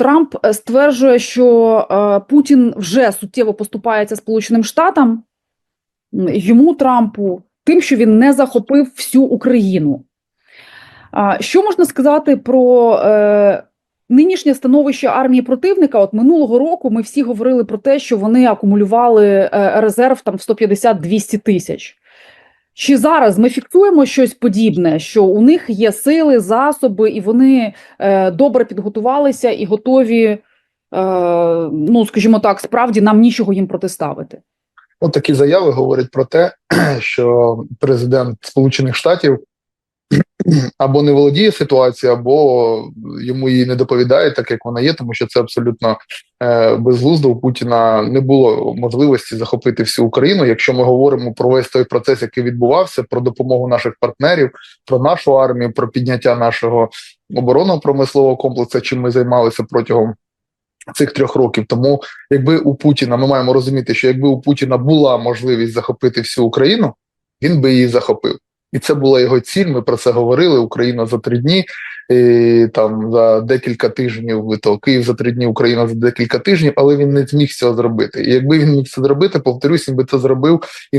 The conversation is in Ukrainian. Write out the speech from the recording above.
Трамп е, стверджує, що е, Путін вже суттєво поступається Сполученим Штатам, йому Трампу, тим, що він не захопив всю Україну. Що можна сказати про е, нинішнє становище армії противника? От минулого року ми всі говорили про те, що вони акумулювали резерв там в 150-200 тисяч. Чи зараз ми фіксуємо щось подібне, що у них є сили, засоби, і вони е, добре підготувалися і готові, е, ну скажімо так, справді нам нічого їм протиставити? От такі заяви говорять про те, що президент Сполучених Штатів або не володіє ситуацією, або йому її не доповідає, так як вона є, тому що це абсолютно безглуздо. У Путіна не було можливості захопити всю Україну. Якщо ми говоримо про весь той процес, який відбувався, про допомогу наших партнерів, про нашу армію, про підняття нашого оборонного промислового комплексу, чим ми займалися протягом. Цих трьох років тому, якби у Путіна ми маємо розуміти, що якби у Путіна була можливість захопити всю Україну, він би її захопив, і це була його ціль. Ми про це говорили. Україна за три дні, і, там за декілька тижнів. То Київ за три дні, Україна за декілька тижнів, але він не зміг цього зробити. І якби він міг це зробити, повторюсь, він би це зробив